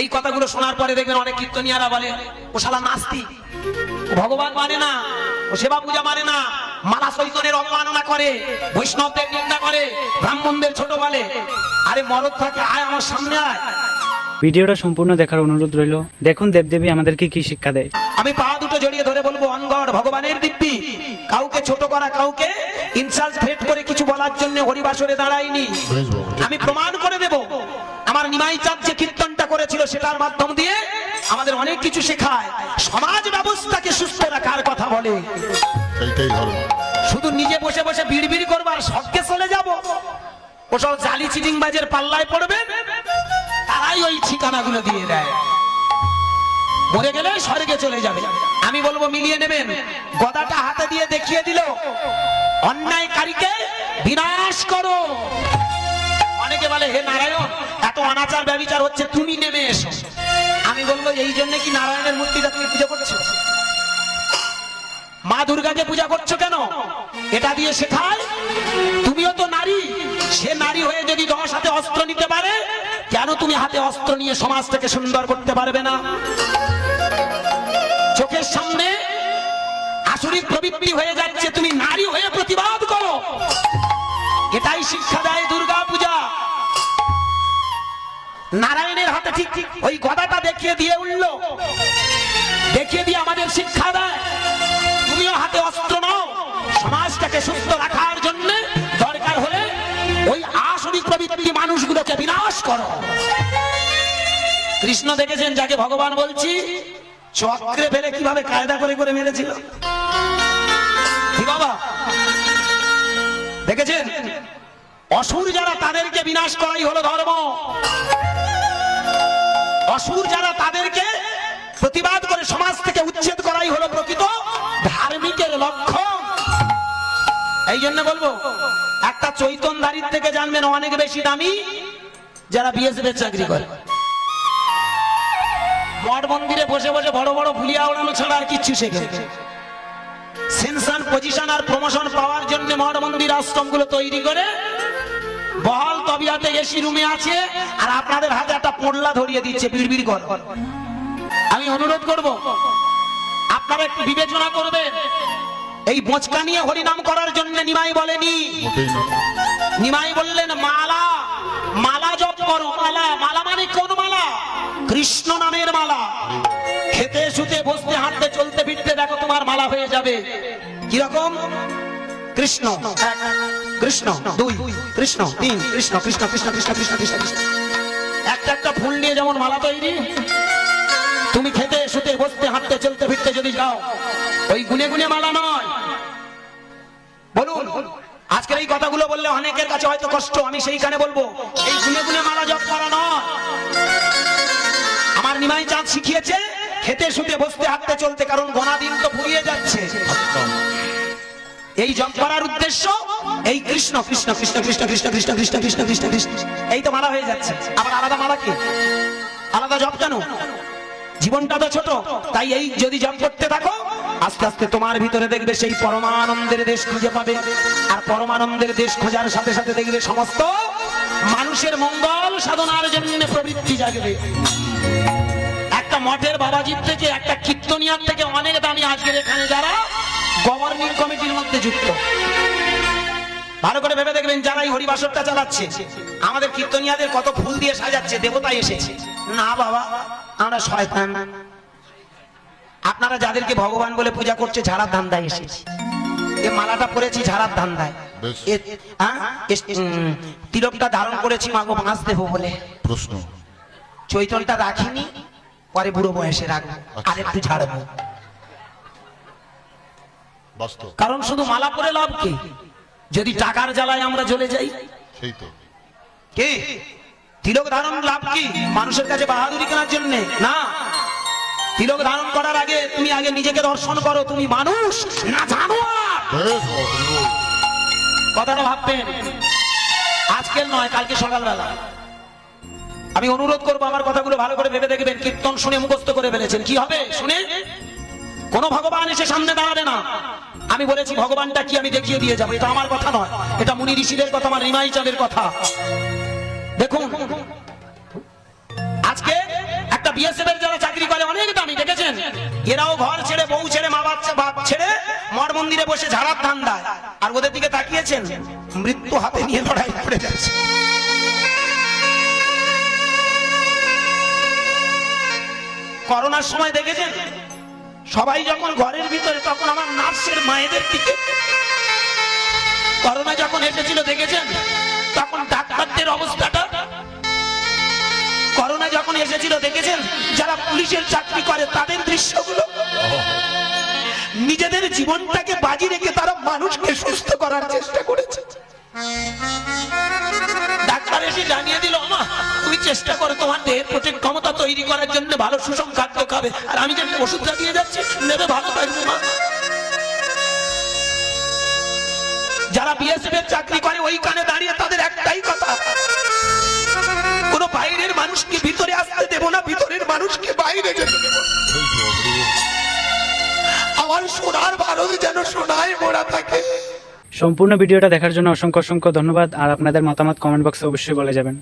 এই কথাগুলো শোনার পরে দেখবেন অনেক কীর্তনিয়ারা বলে ও শালা নাস্তি ভগবান মানে না ও সেবা পূজা মানে না মালা চৈতনের অবমাননা করে বৈষ্ণবদের নিন্দা করে ব্রাহ্মণদের ছোট বলে। আরে মরদ থাকে আয় আমার সামনে আয়। ভিডিওটা সম্পূর্ণ দেখার অনুরোধ রইল। দেখুন দেবদেবী আমাদেরকে কি শিক্ষা দেয়। আমি পা দুটো জড়িয়ে ধরে বলব অনগড় ভগবানের দিব্যি। কাউকে ছোট করা কাউকে ইনসাল্ট থ্রেট করে কিছু বলার জন্য হরিবাসরে দাঁড়াইনি আমি প্রমাণ করে দেব আমার নিমাই চাঁদ যে কীর্তনটা করেছিল সেটার মাধ্যম দিয়ে আমাদের অনেক কিছু শেখায়। সমাজ ব্যবস্থাকে সুস্থ রাখার কথা বলে। ধর্ম। শুধু নিজে বসে বসে বিড়বিড় করবার সবকে চলে যাব? ওসব জালি চিটিং বাজের পাল্লায় পড়বে? তারাই ওই ঠিকানাগুলো দিয়ে দেয়। মরে গেলে স্বর্গে চলে যাবে। আমি বলব মিলিয়ে নেবেন। গদাটা হাতে দিয়ে দেখিয়ে দিল। অন্যায়কারীকে বিনাশ করো। অনেকে বলে হে নারায়ণ এত অনাচার ব্যবিচার হচ্ছে, তুমি নেমে এসো। আমি বলব, এই জন্য কি নারায়ণের মূর্তিটা তুমি পুজো করছ? মা দুর্গাকে পূজা করছ কেন? এটা দিয়ে শেখায়? তুমিও তো নারী। সে নারী হয়ে যদি দশ হাতে অস্ত্র নিতে পারে, কেন তুমি হাতে অস্ত্র নিয়ে সমাজটাকে সুন্দর করতে পারবে না? চোখের সামনে আসরিক প্রবৃত্তি হয়ে যাচ্ছে নারায়ণের হাতে ঠিক ওই গদাটা দেখিয়ে দিয়ে উঠল। দেখিয়ে দিয়ে আমাদের শিক্ষা দেয়। তুমিও হাতে অস্ত্র নাও। সমাজটাকে সুস্থ রাখার জন্য দরকার হলে ওই আসরিক প্রবৃত্তি মানুষগুলোকে বিনাশ করো। কৃষ্ণ দেখেছেন যাকে ভগবান বলছি? চক্রে ফেলে কীভাবে কায়দা করে করে মেরেছিল? বাবা? দেখেছেন? অসুর যারা তাদেরকে বিনাশ করাই হলো ধর্ম। অসুর যারা তাদেরকে প্রতিবাদ করে সমাজ থেকে উচ্ছেদ করাই হলো প্রকৃত ধার্মিকের লক্ষ্য। এই জন্য বলব, একটা চৈতনধারীর থেকে জানবেন অনেক বেশি দামি যারা বিএসএফ চাকরি করে। মঠ মন্দিরে বসে বসে বড় বড় ভুলিয়া ওড়ানো ছাড়া আর কিচ্ছু শেখে সেনসান পজিশন আর প্রমোশন পাওয়ার জন্য মঠ মন্দির আশ্রমগুলো তৈরি করে বহল তবিয়াতে এসি রুমে আছে আর আপনাদের হাতে একটা পোড়লা ধরিয়ে দিচ্ছে বিড়বিড় কর। আমি অনুরোধ করব আপনারা একটু বিবেচনা করবেন এই বোচকা নিয়ে হরিনাম করার জন্য নিমাই বলেনি। নিমাই বললেন মালা মালা জপ করো মালা মালা মানে কোন মালা? কৃষ্ণ নামের মালা। খেতে শুতে বসতে হাঁটতে চলতে ফিরতে দেখো তোমার মালা হয়ে যাবে। কীরকম? কৃষ্ণ। কৃষ্ণ, দুই, কৃষ্ণ, তিন, কৃষ্ণ কৃষ্ণ কৃষ্ণ কৃষ্ণ কৃষ্ণ কৃষ্ণ কৃষ্ণ। একটা একটা ফুল নিয়ে যেমন মালা তৈরি, তুমি খেতে, শুতে, বসতে, হাঁটতে, চলতে, ফিরতে যদি যাও, ওই গুনে গুনে মালা নয়। বলুন, আজকের এই কথাগুলো বললে অনেকের কাছে হয়তো কষ্ট, আমি সেইখানে বলব, এই গুনে গুনে মালা জপ করা নয়। আমার নিমাই চাঁদ শিখিয়েছে, খেতে, শুতে, বসতে, হাঁটতে, চলতে, কারণ গোনা দিন তো ফুরিয়ে যাচ্ছে। এই জপ করার উদ্দেশ্য এই কৃষ্ণ কৃষ্ণ কৃষ্ণ কৃষ্ণ কৃষ্ণ কৃষ্ণ কৃষ্ণ কৃষ্ণ কৃষ্ণ কৃষ্ণ এই তো মালা হয়ে যাচ্ছে আবার আলাদা মালা কি আলাদা জপ কেন জীবনটা তো ছোট তাই এই যদি জপ করতে থাকো আস্তে আস্তে তোমার ভিতরে দেখবে সেই পরমানন্দের দেশ খুঁজে পাবে আর পরমানন্দের দেশ খোঁজার সাথে সাথে দেখবে সমস্ত মানুষের মঙ্গল সাধনার জন্য প্রবৃত্তি জাগবে একটা মঠের বাবাজির থেকে একটা কীর্তনিয়ার থেকে অনেক দামি আজকের এখানে যারা গভর্নিং কমিটির মধ্যে যুক্ত। ভালো করে ভেবে দেখবেন যারা এই হরিবাসরটা চালাচ্ছে আমাদের কীর্তনিয়াদের কত ফুল দিয়ে সাজাচ্ছে দেবতা এসেছে। না বাবা আমরা শয়তান। আপনারা যাদেরকে ভগবান বলে পূজা করছে ঝাড়ার ধান্দায় এসেছি। এ মালাটা পরেছি ঝাড়ার ধান্দায়। হ্যাঁ? তিলকটা ধারণ করেছি মাগো মাছ দেবো বলে। প্রশ্ন। চৈতনটা রাখিনি পরে বুড়ো বয়সে রাখব আর একটু ঝাড়বো। কারণ শুধু মালা পরে লাভ কি? যদি টাকার জ্বালায় আমরা জ্বলে যাই? সেই তো। কে? তিলক ধারণ লাভ কি? মানুষের কাছে বাহাদুরি কেনার জন্য? না। তিলক ধারণ করার আগে তুমি আগে নিজেকে দর্শন করো তুমি মানুষ না জানো কথাটা ভাববেন। আজকের নয় কালকে সকালবেলা। আমি অনুরোধ করব আমার কথাগুলো ভালো করে ভেবে দেখবেন কীর্তন শুনে মুখস্থ করে ফেলেছেন। কি হবে? শুনে? কোন ভগবান এসে সামনে দাঁড়াবে না। আমি বলেছি, ভগবানটা কি আমি দেখিয়ে দিয়ে যাব? এটা আমার কথা নয়। এটা মুনি ঋষিদের কথা, আমার রিমাই চাঁদের কথা। দেখুন, আজকে একটা বিএসএফ এর যারা চাকরি করে, অনেক দামি, দেখেছেন? এরাও ঘর ছেড়ে, বউ ছেড়ে, মা বাচ্চা, বাপ ছেড়ে মঠ মন্দিরে বসে ঝাড়ার ধান্দায়। আর ওদের দিকে তাকিয়েছেন? মৃত্যু হাতে নিয়ে লড়াই করে যাচ্ছে। করোনার সময় দেখেছেন? সবাই যখন ঘরের ভিতরে, তখন আমার নার্সের মায়েদের দিকে। করোনা যখন এসেছিল, দেখেছেন? তখন ডাক্তারদের অবস্থাটা। করোনা যখন এসেছিল, দেখেছেন? যারা পুলিশের চাকরি করে, তাদের দৃশ্যগুলো। নিজেদের জীবনটাকে বাজি রেখে তারা মানুষকে চেষ্টা করো তোমার দেহের প্রতি ক্ষমতা তৈরি করার জন্য ভালো সুষম খাদ্য খাবে। আর আমি যে ওষুধটা দিয়ে যাচ্ছি, নেবে ভালো থাকবে মা যারা বিএসএফ এর চাকরি করে, ওই কানে দাঁড়িয়ে তাদের একটাই কথা। কোন বাইরের মানুষকে ভিতরে আসতে দেব না, ভিতরের মানুষকে বাইরে যেতে দেব আমার সোনার ভারত যেন সোনায় মোড়া থাকে। সম্পূর্ণ ভিডিওটা দেখার জন্য অসংখ্য অসংখ্য ধন্যবাদ, আর আপনাদের মতামত কমেন্ট বক্সে অবশ্যই বলে যাবেন।